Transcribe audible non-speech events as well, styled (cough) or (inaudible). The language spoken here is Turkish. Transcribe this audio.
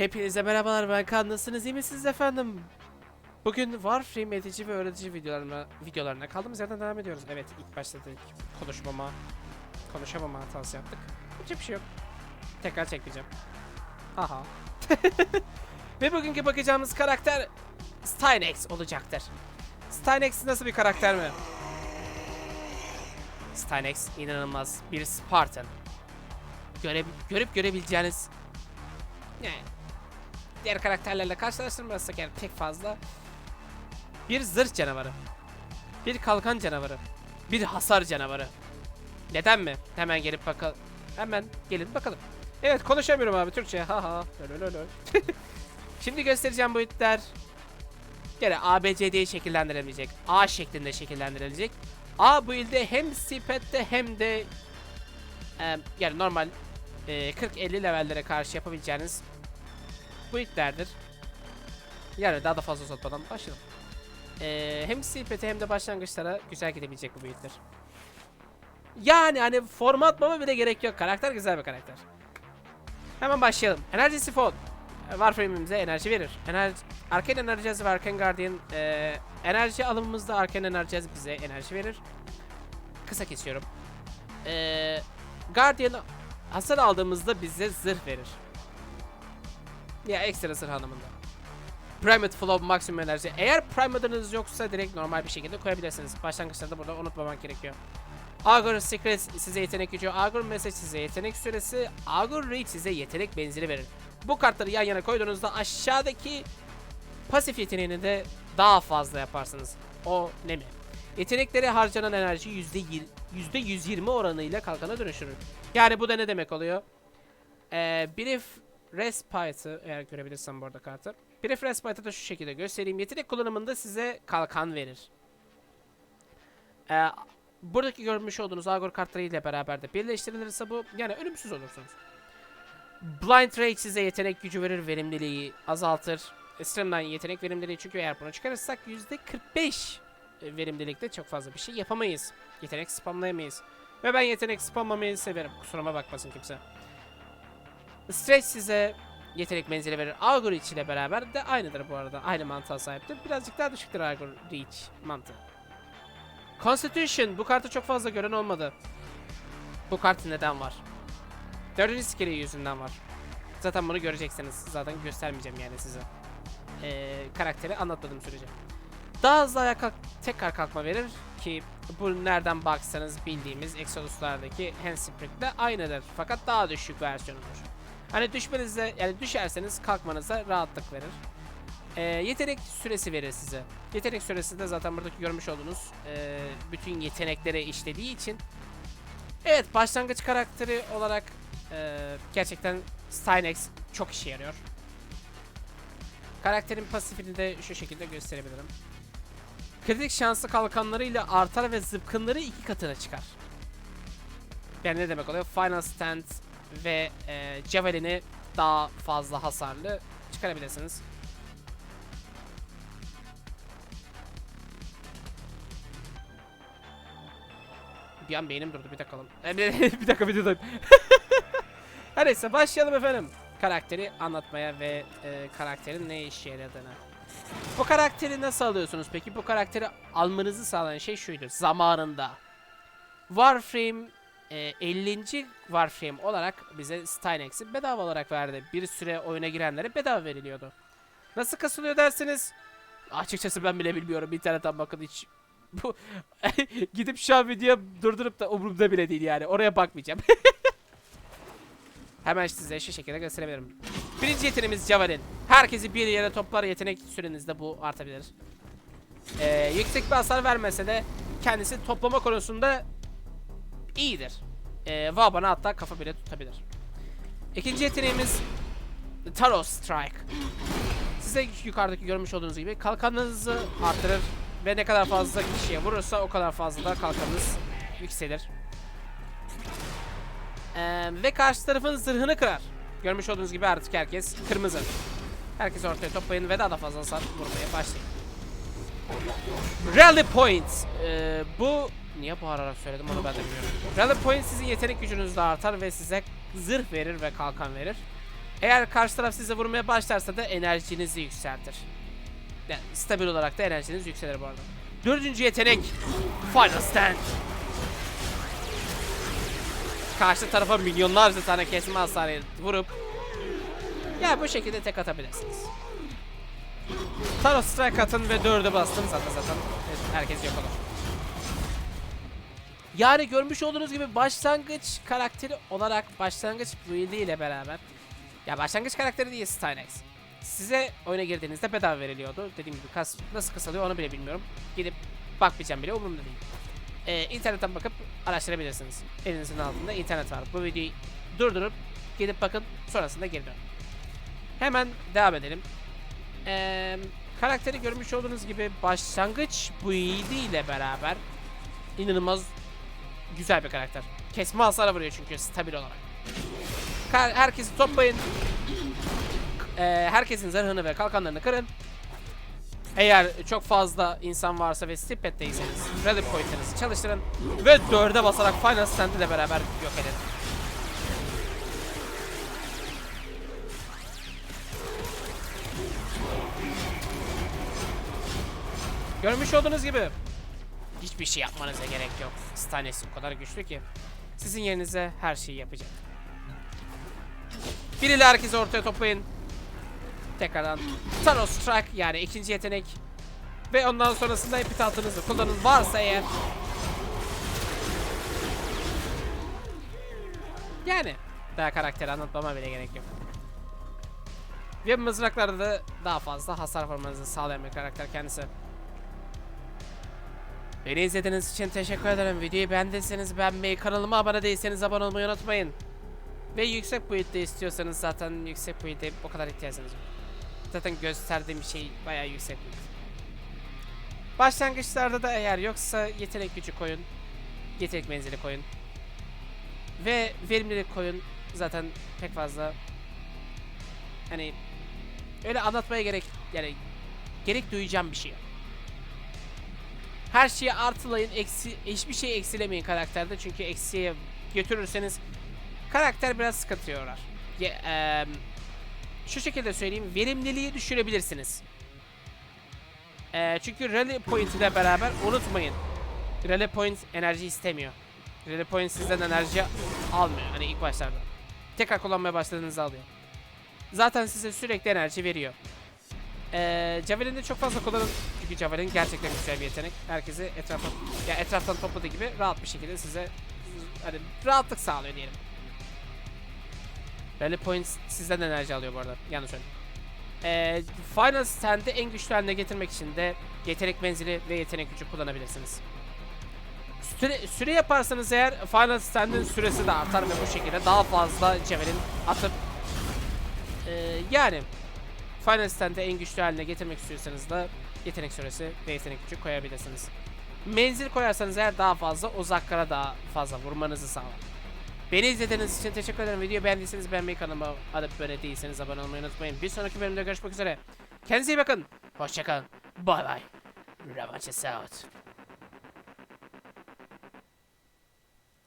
Hepinize merhabalar ben Kaan nasılsınız iyi misiniz efendim? Bugün Warframe eğitici ve öğretici videolarına, videolarına kaldığımız yerden devam ediyoruz. Evet ilk başta dedik konuşmama, konuşamama hatası yaptık. Hiçbir şey yok. Tekrar çekmeyeceğim. Haha. (laughs) ve bugünkü bakacağımız karakter Stynex olacaktır. Stynex nasıl bir karakter mi? Stynex inanılmaz bir Spartan. Göre, görüp görebileceğiniz yani diğer karakterlerle karşılaştırmazsak yani pek fazla bir zırh canavarı. Bir kalkan canavarı. Bir hasar canavarı. Neden mi? Hemen gelip bakalım. Hemen gelin bakalım. Evet konuşamıyorum abi Türkçe. Ha ha. (laughs) Şimdi göstereceğim bu itler. Gene ABCD'yi şekillendirilecek. A şeklinde şekillendirilecek. A bu ilde hem Sipet'te hem de e, yani normal e, 40-50 levellere karşı yapabileceğiniz bu ilklerdir. Yani daha da fazla uzatmadan başlayalım. Ee, hem CPT hem de başlangıçlara güzel gidebilecek bu build'ler. Yani hani forma atmama bile gerek yok. Karakter güzel bir karakter. Hemen başlayalım. Enerji sifon. Warframe'imize enerji verir. Enerji, Arcane Enerji Cihazı ve Arcane Guardian e, enerji alımımızda Arcane Enerji Cihazı bize enerji verir. Kısa kesiyorum. E, Guardian hasar aldığımızda bize zırh verir. Ya ekstra zırh anlamında. Primate Flow maksimum enerji. Eğer Primate'ınız yoksa direkt normal bir şekilde koyabilirsiniz. Başlangıçlarda burada unutmamak gerekiyor. Agor Secret size yetenek gücü, Agor Message size yetenek süresi, Agor Reach size yetenek benzeri verir. Bu kartları yan yana koyduğunuzda aşağıdaki pasif yeteneğini de daha fazla yaparsınız. O ne mi? Yetenekleri harcanan enerji %20 %120 oranıyla kalkana dönüştürür. Yani bu da ne demek oluyor? Ee, Brief Respite'ı eğer görebilirsem bu arada kartı. Brief Respite'ı da şu şekilde göstereyim. Yetenek kullanımında size kalkan verir. Ee, buradaki görmüş olduğunuz Agor kartları ile beraber de birleştirilirse bu yani ölümsüz olursunuz. Blind Rage size yetenek gücü verir, verimliliği azaltır. Streamline yetenek verimliliği çünkü eğer bunu çıkarırsak %45 verimlilikte çok fazla bir şey yapamayız. Yetenek spamlayamayız. Ve ben yetenek spamlamayı severim. Kusuruma bakmasın kimse. Stretch size yetenek menzili verir. Augur Reach ile beraber de aynıdır bu arada. Aynı mantığa sahiptir. Birazcık daha düşüktür Augur Reach mantığı. Constitution. Bu kartı çok fazla gören olmadı. Bu kart neden var? Dördüncü skill'i yüzünden var. Zaten bunu göreceksiniz. Zaten göstermeyeceğim yani size. Ee, karakteri anlatmadığım sürece. Daha hızlı ayağa kalk tekrar kalkma verir ki bu nereden baksanız bildiğimiz Exodus'lardaki Handsprint'le aynıdır. Fakat daha düşük versiyonudur. Hani düşmenize yani düşerseniz kalkmanıza rahatlık verir. Ee, yetenek süresi verir size. Yetenek süresi de zaten buradaki görmüş olduğunuz e, bütün yeteneklere işlediği için Evet başlangıç karakteri olarak e, gerçekten Stynex çok işe yarıyor. Karakterin pasifini de şu şekilde gösterebilirim. Kritik şansı kalkanlarıyla artar ve zıpkınları iki katına çıkar. Yani ne demek oluyor? Final Stand ve e, Javelin'i daha fazla hasarlı çıkarabilirsiniz. Bir an beynim durdu bir dakika oğlum. E, (laughs) bir dakika dakika. (laughs) Her neyse başlayalım efendim. Karakteri anlatmaya ve e, karakterin ne işe yaradığını. Bu karakteri nasıl alıyorsunuz peki? Bu karakteri almanızı sağlayan şey şuydu. Zamanında. Warframe e, 50. Warframe olarak bize Stynex'i bedava olarak verdi. Bir süre oyuna girenlere bedava veriliyordu. Nasıl kasılıyor dersiniz? Açıkçası ben bile bilmiyorum. İnternetten bakın hiç. (laughs) Bu (laughs) gidip şu an video durdurup da umurumda bile değil yani. Oraya bakmayacağım. (laughs) Hemen size şu şekilde gösterebilirim. Birinci yeteneğimiz Javelin. Herkesi bir yere toplar yetenek sürenizde bu artabilir. Ee, yüksek bir hasar vermese de kendisi toplama konusunda iyidir. Ee, Vaban'a hatta kafa bile tutabilir. İkinci yeteneğimiz Taros Strike. Size yukarıdaki görmüş olduğunuz gibi kalkanınızı arttırır ve ne kadar fazla kişiye vurursa o kadar fazla da kalkanınız yükselir. Ee, ve karşı tarafın zırhını kırar. Görmüş olduğunuz gibi artık herkes kırmızı. Herkes ortaya toplayın ve daha da fazla hasar vurmaya başlayın. Rally Points. Ee, bu niye bağırarak söyledim onu ben de bilmiyorum. Rally Points sizin yetenek gücünüz de artar ve size zırh verir ve kalkan verir. Eğer karşı taraf size vurmaya başlarsa da enerjinizi yükseltir. Yani stabil olarak da enerjiniz yükselir bu arada. Dördüncü yetenek. Final Stand. Karşı tarafa milyonlarca tane kesme hasarı vurup ya bu şekilde tek atabilirsiniz. Thanos Strike atın ve dördü bastın zaten zaten herkes yok olur. Yani görmüş olduğunuz gibi başlangıç karakteri olarak başlangıç build ile beraber ya başlangıç karakteri değil Stynex. Size oyuna girdiğinizde bedava veriliyordu. Dediğim gibi kas nasıl kısalıyor onu bile bilmiyorum. Gidip bakmayacağım bile umurumda değil. Ee, internetten bakıp araştırabilirsiniz. Elinizin altında internet var. Bu videoyu durdurup gidip bakın sonrasında geri dönün. Hemen devam edelim. Ee, karakteri görmüş olduğunuz gibi başlangıç build ile beraber inanılmaz güzel bir karakter. Kesme hasarı vuruyor çünkü stabil olarak. Her- herkesi toplayın. Ee, herkesin zırhını ve kalkanlarını kırın. Eğer çok fazla insan varsa ve stipetteyseniz rally point'inizi çalıştırın ve dörde basarak final stand ile beraber yok edin. Görmüş olduğunuz gibi hiçbir şey yapmanıza gerek yok. Stannis o kadar güçlü ki sizin yerinize her şeyi yapacak. Biriyle herkesi ortaya toplayın. Tekrardan Thanos Strike yani ikinci yetenek. Ve ondan sonrasında epitatınızı kullanın varsa eğer. Yani daha karakteri anlatmama bile gerek yok. Ve mızraklarda da daha fazla hasar vurmanızı sağlayan bir karakter kendisi. Beni izlediğiniz için teşekkür ederim. Videoyu beğendiyseniz beğenmeyi, kanalıma abone değilseniz abone olmayı unutmayın. Ve yüksek boyutta istiyorsanız zaten yüksek boyutta o kadar ihtiyacınız yok. Zaten gösterdiğim şey bayağı yüksek boyut. Başlangıçlarda da eğer yoksa yetenek gücü koyun. Yetenek menzili koyun. Ve verimlilik koyun. Zaten pek fazla hani öyle anlatmaya gerek yani gerek duyacağım bir şey. Her şeyi artılayın, eksi, hiçbir şey eksilemeyin karakterde çünkü eksiye götürürseniz karakter biraz sıkıntı yorar. Eee, şu şekilde söyleyeyim, verimliliği düşürebilirsiniz. Eee, çünkü rally point ile beraber unutmayın. Rally point enerji istemiyor. Rally point sizden enerji almıyor hani ilk başlarda. Tekrar kullanmaya başladığınızda alıyor. Zaten size sürekli enerji veriyor. Ee, Javelin'i çok fazla kullanın. Çünkü Javelin gerçekten güzel bir yetenek. Herkesi etrafa, ya etraftan topladığı gibi rahat bir şekilde size hani rahatlık sağlıyor diyelim. Rally Points sizden enerji alıyor bu arada. Yanlış söyledim. Ee, Final Stand'i en güçlü haline getirmek için de yetenek menzili ve yetenek gücü kullanabilirsiniz. Süre, süre yaparsanız eğer Final Stand'in süresi de artar ve bu şekilde daha fazla Javelin atıp ee, yani Final Stand'i en güçlü haline getirmek istiyorsanız da yetenek süresi ve yetenek gücü koyabilirsiniz. Menzil koyarsanız eğer daha fazla uzaklara daha fazla vurmanızı sağlar. Beni izlediğiniz için teşekkür ederim. Videoyu beğendiyseniz beğenmeyi kanalıma alıp böyle değilseniz abone olmayı unutmayın. Bir sonraki bölümde görüşmek üzere. Kendinize iyi bakın. Hoşçakalın. Bye bye. Ravages out.